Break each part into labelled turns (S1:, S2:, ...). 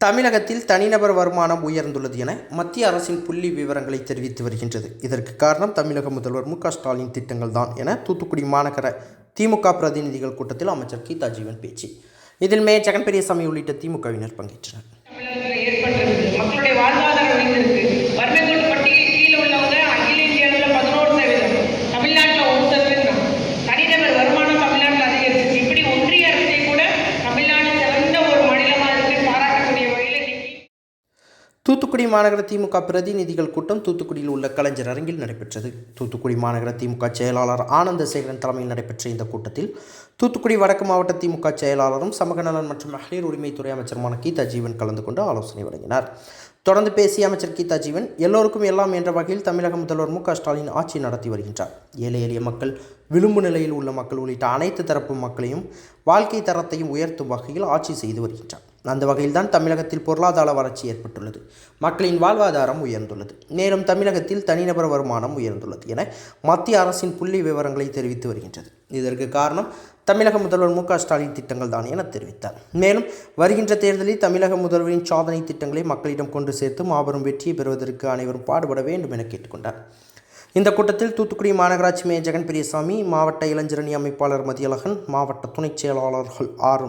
S1: தமிழகத்தில் தனிநபர் வருமானம் உயர்ந்துள்ளது என மத்திய அரசின் புள்ளி விவரங்களை தெரிவித்து வருகின்றது. இதற்கு காரணம் தமிழக முதல்வர் மு ஸ்டாலின் திட்டங்கள் தான் என தூத்துக்குடி மாநகர திமுக பிரதிநிதிகள் கூட்டத்தில் அமைச்சர் கீதா ஜீவன் பேச்சு. இதில் மே ஜெகன் பெரியசாமி உள்ளிட்ட திமுகவினர் பங்கேற்றனர்
S2: தமிழகத்தில் ஏற்பட்டிருக்கு மக்களுடைய வாழ்வாதாரம் உயர்ந்திருக்கு வறுமை கோட்டு பட்டியலில் கீழே உள்ளவங்க அகில இந்திய அளவில் பதினோரு சதவீதம் தமிழ்நாட்டில் ஒரு சதவீதம் தனிநபர் வருமானம் தமிழ்நாட்டில் அதிகரிச்சிருக்கு இப்படி ஒன்றிய அரசை கூட தமிழ்நாடு சிறந்த ஒரு மாநிலமாக இருக்கு பாராட்டக்கூடிய வகையில் இன்னைக்கு
S1: தூத்துக்குடி மாநகர திமுக பிரதிநிதிகள் கூட்டம் தூத்துக்குடியில் உள்ள கலைஞர் அரங்கில் நடைபெற்றது. தூத்துக்குடி மாநகர திமுக செயலாளர் ஆனந்த சேகரன் தலைமையில் நடைபெற்ற இந்த கூட்டத்தில் தூத்துக்குடி வடக்கு மாவட்ட திமுக செயலாளரும் சமூக நலன் மற்றும் மகளிர் உரிமைத்துறை அமைச்சருமான கீதா ஜீவன் கலந்து கொண்டு ஆலோசனை வழங்கினார். தொடர்ந்து பேசிய அமைச்சர் கீதா ஜீவன் எல்லோருக்கும் எல்லாம் என்ற வகையில் தமிழக முதல்வர் மு க ஸ்டாலின் ஆட்சி நடத்தி வருகின்றார். ஏழை எளிய மக்கள் விளிம்பு நிலையில் உள்ள மக்கள் உள்ளிட்ட அனைத்து தரப்பு மக்களையும் வாழ்க்கை தரத்தையும் உயர்த்தும் வகையில் ஆட்சி செய்து வருகின்றார். அந்த வகையில்தான் தமிழகத்தில் பொருளாதார வளர்ச்சி ஏற்பட்டுள்ளது. மக்களின் வாழ்வாதாரம் உயர்ந்துள்ளது. மேலும் தமிழகத்தில் தனிநபர் வருமானம் உயர்ந்துள்ளது என மத்திய அரசின் புள்ளி விவரங்களை தெரிவித்து வருகின்றது. இதற்கு காரணம் தமிழக முதல்வர் மு க ஸ்டாலின் திட்டங்கள் தான் என தெரிவித்தார். மேலும் வருகின்ற தேர்தலில் தமிழக முதல்வரின் சாதனை திட்டங்களை மக்களிடம் கொண்டு சேர்த்து மாபெரும் வெற்றியை பெறுவதற்கு அனைவரும் பாடுபட வேண்டும் என கேட்டுக்கொண்டார் இந்த கூட்டத்தில் தூத்துக்குடி மாநகராட்சி மேயர் ஜெகன் பெரியசாமி மாவட்ட இளைஞரணி அமைப்பாளர் மதியழகன் மாவட்ட துணைச் செயலாளர்கள் ஆர்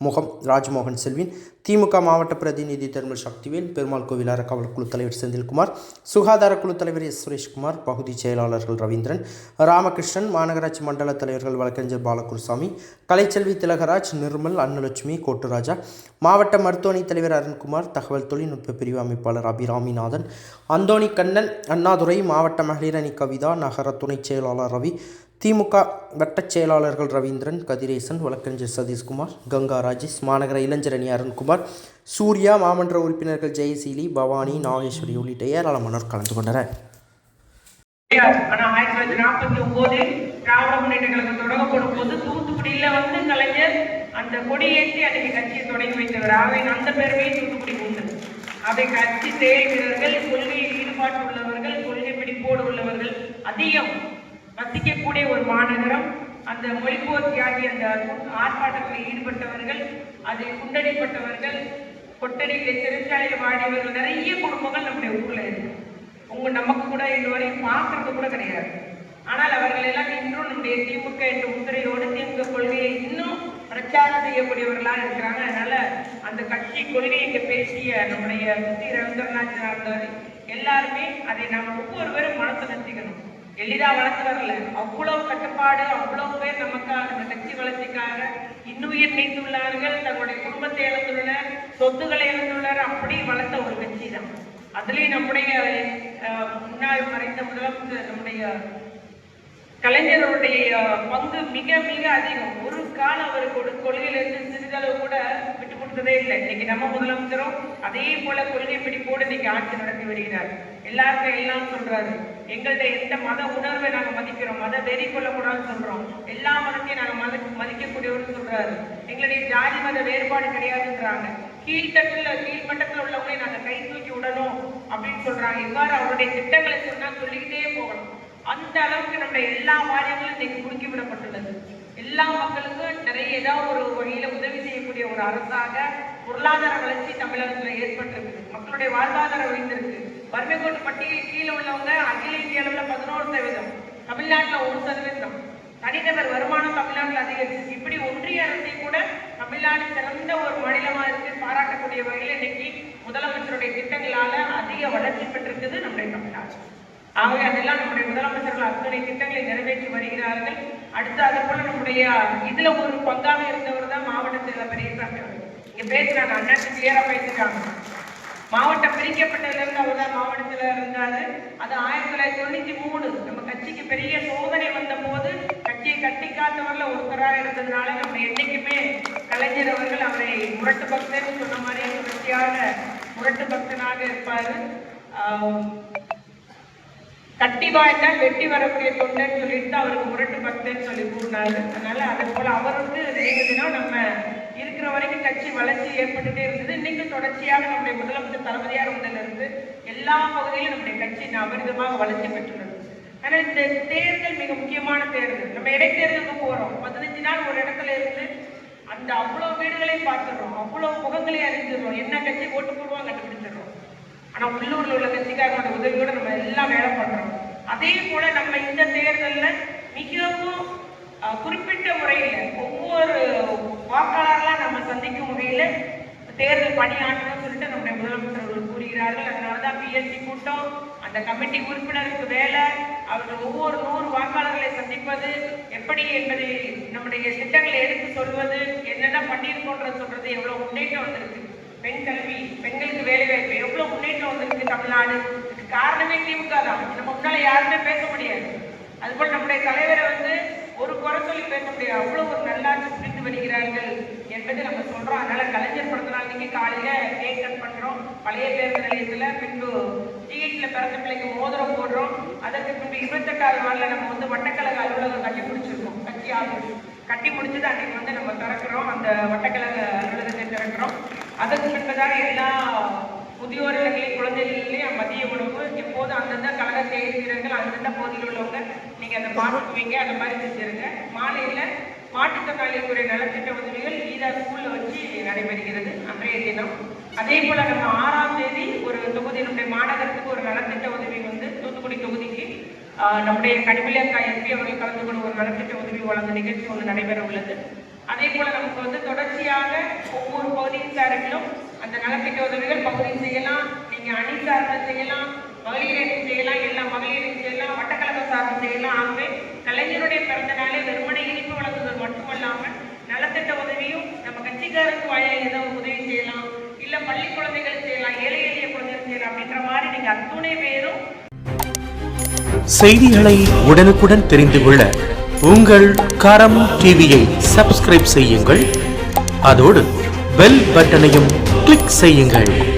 S1: முகம் ராஜ்மோகன் செல்வின். திமுக மாவட்ட பிரதிநிதி தர்மல் சக்திவேல் பெருமாள் கோவில் அறக்காவல் குழு தலைவர் செந்தில்குமார் சுகாதார குழு தலைவர் எஸ் சுரேஷ்குமார் பகுதி செயலாளர்கள் ரவீந்திரன் ராமகிருஷ்ணன் மாநகராட்சி மண்டல தலைவர்கள் வழக்கறிஞர் பாலகுருசாமி கலைச்செல்வி திலகராஜ் நிர்மல் அன்னலட்சுமி கோட்டுராஜா மாவட்ட மருத்துவமனை தலைவர் அருண்குமார் தகவல் தொழில்நுட்ப பிரிவு அமைப்பாளர் அபிராமிநாதன் அந்தோணி கண்ணன் அண்ணாதுரை மாவட்ட மகளிர் அணி கவிதா நகர துணைச் செயலாளர் ரவி திமுக வட்டச் செயலாளர்கள் ரவீந்திரன் கதிரேசன் வழக்கறிஞர் சதீஷ்குமார் கங்கா ராஜேஷ் மாநகர இளைஞரணி அருண்குமார் சூர்யா மாமன்ற உறுப்பினர்கள் ஜெயசீலி பவானி நாகேஸ்வரி உள்ளிட்ட ஏராளமானோர் கலந்து கொண்டனர்.
S2: ஆயிரத்தி தொள்ளாயிரத்தி நாற்பத்தி ஒன்பதில் திராவிட முன்னேற்ற கழகம் தொடங்கப்படும் போது தூத்துக்குடியில வந்து கலைஞர் அந்த கொடியேற்றி அன்னைக்கு கட்சியை தொடங்கி வைத்தவர். ஆகவே அந்த பெருமையை தூத்துக்குடி உண்டு அவை கட்சி செயல்வீரர்கள் கொள்கையில் ஈடுபாட்டு உள்ளவர்கள் கொள்கை பிடிப்போடு உள்ளவர்கள் அதிகம். வசிக்கக்கூடிய ஒரு மாநகரம். அந்த மொழிபோர் தியாகி அந்த ஆர்ப்பாட்டத்தில் ஈடுபட்டவர்கள் அதில் குண்டடிப்பட்டவர்கள் கொட்டடியில சிறைச்சாலையில் வாடியவர்கள் நிறைய குடும்பங்கள் நம்முடைய ஊர்ல இருக்கு. உங்க நமக்கு கூட இதுவரையும் பார்க்கறது கூட கிடையாது. ஆனால் அவர்கள் எல்லாம் இன்றும் நம்முடைய திமுக என்ற முத்திரையோடு திமுக கொள்கையை இன்னும் பிரச்சாரம் செய்யக்கூடியவர்களா இருக்கிறாங்க. அதனால அந்த கட்சி கொள்கையை இங்க பேசிய நம்முடைய முத்தி ரவீந்திரநாத் எல்லாருமே அதை நாம் ஒவ்வொருவரும் மனசு நிறுத்திக்கணும் எளிதா வளர்த்து வரல அவ்வளவு கட்டுப்பாடு அவ்வளவு பேர் நமக்காக அந்த கட்சி வளர்ச்சிக்காக இன்னுயிர் நீத்துள்ளார்கள். தங்களுடைய குடும்பத்தை இழந்துள்ளனர் சொத்துக்களை இழந்துள்ளனர். அப்படி வளர்த்த ஒரு கட்சி தான் அதுலயும் நம்முடைய அஹ், முன்னாள் மறைந்த முதலமைச்சர் நம்முடைய கலைஞருடைய பங்கு மிக மிக அதிகம். ஒரு காலம் அவர் கொடு கொள்கையிலிருந்து சிறிதளவு கூட விட்டு கொடுத்ததே இல்லை. இன்னைக்கு நம்ம முதலமைச்சரும் அதே போல கொள்கை பிடிப்போடு இன்னைக்கு ஆட்சி நடத்தி வருகிறார். எல்லாருக்கும் எல்லாம் சொல்றாரு. எங்கள்ட்ட எந்த மத உணர்வை நாங்க மதிக்கிறோம்? மத வெறி கொள்ளக்கூடாதுன்னு சொல்றோம். எல்லா மதத்தையும் நாங்க மத மதிக்கக்கூடியவர்னு சொல்றாரு. எங்களுடைய ஜாதி மத வேறுபாடு கிடையாதுன்றாங்க. கீழ்த்தட்டுல கீழ்மட்டத்துல உள்ளவங்களை நாங்க கை தூக்கி விடணும் அப்படின்னு சொல்றாங்க. இவ்வாறு அவருடைய திட்டங்களை சொன்னா சொல்லிக்கிட்டே போகணும். அந்த அளவுக்கு நம்முடைய எல்லா வாரியங்களும் இன்னைக்கு முடுக்கி விடப்பட்டுள்ளது எல்லா மக்களுக்கும் நிறைய ஏதாவது ஒரு ஒரு அரசாக பொருளாதார வளர்ச்சி தமிழகத்துல ஏற்பட்டிருக்கு மக்களுடைய வாழ்வாதாரம் உயர்ந்திருக்கு வறுமை கோட்டு பட்டியலில் கீழே உள்ளவங்க அகில இந்திய அளவுல பதினோரு சதவீதம் தமிழ்நாட்டுல ஒரு சதவீதம். தனிநபர் வருமானம் தமிழ்நாட்டில் அதிகரிச்சு இப்படி ஒன்றிய அரசை கூட தமிழ்நாடு சிறந்த ஒரு மாநிலமா இருக்கு பாராட்டக்கூடிய வகையில் இன்னைக்கு முதலமைச்சருடைய திட்டங்களால அதிக வளர்ச்சி பெற்றிருக்குது நம்முடைய தமிழ்நாடு. ஆகவே அதெல்லாம் நம்முடைய முதலமைச்சர்கள் அத்தனை திட்டங்களை நிறைவேற்றி வருகிறார்கள். அடுத்து அதே போல நம்முடைய இதுல ஒரு பங்காக இருந்தவர் தான் மாவட்ட செயலர் பெரியசாமி இங்க பேசுறாங்க அண்ணாச்சி கிளியரா பேசிட்டாங்க. மாவட்டம் பிரிக்கப்பட்டதுல இருந்து அவர் தான் மாவட்டத்துல இருந்தாரு. அது ஆயிரத்தி தொள்ளாயிரத்தி தொண்ணூத்தி மூணு. நம்ம கட்சிக்கு பெரிய சோதனை வந்த போது கட்சியை கட்டி காத்தவர்ல ஒருத்தராக இருந்ததுனால நம்ம என்னைக்குமே கலைஞர் அவர்கள் அவரை முரட்டு பக்தர்னு சொன்ன மாதிரி தொடர்ச்சியாக முரட்டு பக்தனாக இருப்பாரு. ஆஹ் கட்டி வெட்டி வரக்கூடிய தொண்டைன்னு சொல்லிட்டு அவருக்கு முரட்டு பக்தன்னு சொல்லி கூறினாரு அதனால அதை போல அவர் வந்து நீங்க நம்ம இருக்கிற வரைக்கும் கட்சி வளர்ச்சி ஏற்பட்டுட்டே இருந்தது. இன்னைக்கு தொடர்ச்சியாக நம்முடைய முதலமைச்சர் தளபதியார் இருந்து எல்லா பகுதியிலும் நம்முடைய கட்சி அபரிதமாக வளர்ச்சி பெற்றுள்ளது. ஆனால் இந்த தேர்தல் மிக முக்கியமான தேர்தல். நம்ம இடைத்தேர்தலுக்கு போறோம். பதினஞ்சு நாள் ஒரு இடத்துல இருந்து அந்த அவ்வளோ வீடுகளையும் பார்த்துடுறோம். அவ்வளோ முகங்களையும் அறிஞ்சிடுறோம் என்ன கட்சி ஓட்டு போடுவாங்க கண்டுபிடிச்சிடுறோம். ஆனால் உள்ளூரில் உள்ள கட்சிக்காரங்களோட உதவியோட நம்ம எல்லாம் வேலை பண்ணுறோம் அதே போல நம்ம இந்த தேர்தலில் மிகவும் குறிப்பிட்ட முறையில் ஒவ்வொரு வாக்காளர்களாக நம்ம சந்திக்கும் முறையில் தேர்தல் பணியாற்றணும்னு சொல்லிட்டு நம்முடைய முதலமைச்சர் அவர்கள் கூறுகிறார்கள். அதனாலதான் பிஎஸ்சி கூட்டம் அந்த கமிட்டி உறுப்பினருக்கு வேலை அவர்கள் ஒவ்வொரு நூறு வாக்காளர்களை சந்திப்பது எப்படி என்பதை நம்முடைய திட்டங்களை எடுத்து சொல்வது என்னென்ன பண்ணியிருக்கோன்றது சொல்றது எவ்வளோ முன்னேற்றம் வந்திருக்கு. பெண் கல்வி பெண்களுக்கு வேலை வாய்ப்பு எவ்வளோ முன்னேற்றம் வந்திருக்கு தமிழ்நாடு? காரணமே திமுக தான். நம்ம முன்னால யாருமே பேச முடியாது. அதுபோல் நம்முடைய தலைவரை வந்து ஒரு குறை சொல்லி பேச முடியாது. அவ்வளோ ஒரு நல்லாட்சி புரிந்து வருகிறார்கள் என்பதை நம்ம சொல்றோம். அதனால கலைஞர் பிறந்த நாள் இன்னைக்கு காலையில கேக் கட் பண்றோம். பழைய பேருந்து நிலையத்துல பின்பு டிஹெச்ல பிறந்த பிள்ளைக்கு மோதிரம் போடுறோம். அதற்கு பின்பு இருபத்தெட்டாவது நாள்ல நம்ம வந்து வட்டக்கழக அலுவலகம் கட்டி முடிச்சிருக்கோம். கட்சி ஆகும் கட்டி முடிச்சது அன்னைக்கு வந்து நம்ம திறக்கிறோம். அந்த வட்டக்கழக அலுவலகத்தை திறக்கிறோம். அதற்கு பின்புதான் எல்லா முதியோர் குழந்தைகளிலே குழந்தைகளையும் மதிய உணவு எப்போதும் அந்தந்த கழக செய்கிறீர்கள் அந்தந்த பகுதியில் உள்ளவங்க நீங்க அதை பார்த்துக்குவீங்க அந்த மாதிரி செஞ்சிருங்க. மாலையில மாற்றுத்திறனாளிகளுடைய நலத்திட்ட உதவிகள் கீதா ஸ்கூல்ல வச்சு நடைபெறுகிறது அன்றைய தினம். அதே போல நம்ம ஆறாம் தேதி ஒரு தொகுதி நம்முடைய மாநகரத்துக்கு ஒரு நலத்திட்ட உதவி வந்து தூத்துக்குடி தொகுதிக்கு நம்முடைய கனிமொழியக்கா எம்பி அவர்கள் கலந்து கொண்டு ஒரு நலத்திட்ட உதவி வழங்கும் நிகழ்ச்சி ஒன்று நடைபெற உள்ளது. அதே போல நமக்கு வந்து தொடர்ச்சியாக ஒவ்வொரு பகுதியின் சார்பிலும் அந்த நலத்திட்ட உதவிகள் பகுதி செய்யலாம். நீங்க அணி சார்ந்த செய்யலாம். மகளிர் செய்யலாம். எல்லா மகளிரையும் செய்யலாம். வட்டக்கழகம் சார்ந்து செய்யலாம். ஆகவே கலைஞருடைய பிறந்த நாளே வெறுமனை இனிப்பு வழங்குவது மட்டுமல்லாமல் நலத்திட்ட உதவியும் நம்ம கட்சிக்காரருக்கு வாயிலாக ஏதோ உதவி செய்யலாம். இல்ல பள்ளி குழந்தைகள் செய்யலாம். ஏழை எளிய குழந்தைகள் செய்யலாம் அப்படின்ற மாதிரி நீங்க அத்துணை பேரும்
S3: செய்திகளை உடனுக்குடன் தெரிந்து கொள்ள உங்கள் கரம் டிவியை சப்ஸ்கிரைப் செய்யுங்கள். அதோடு பெல் பட்டனையும் கிளிக் செய்யுங்கள்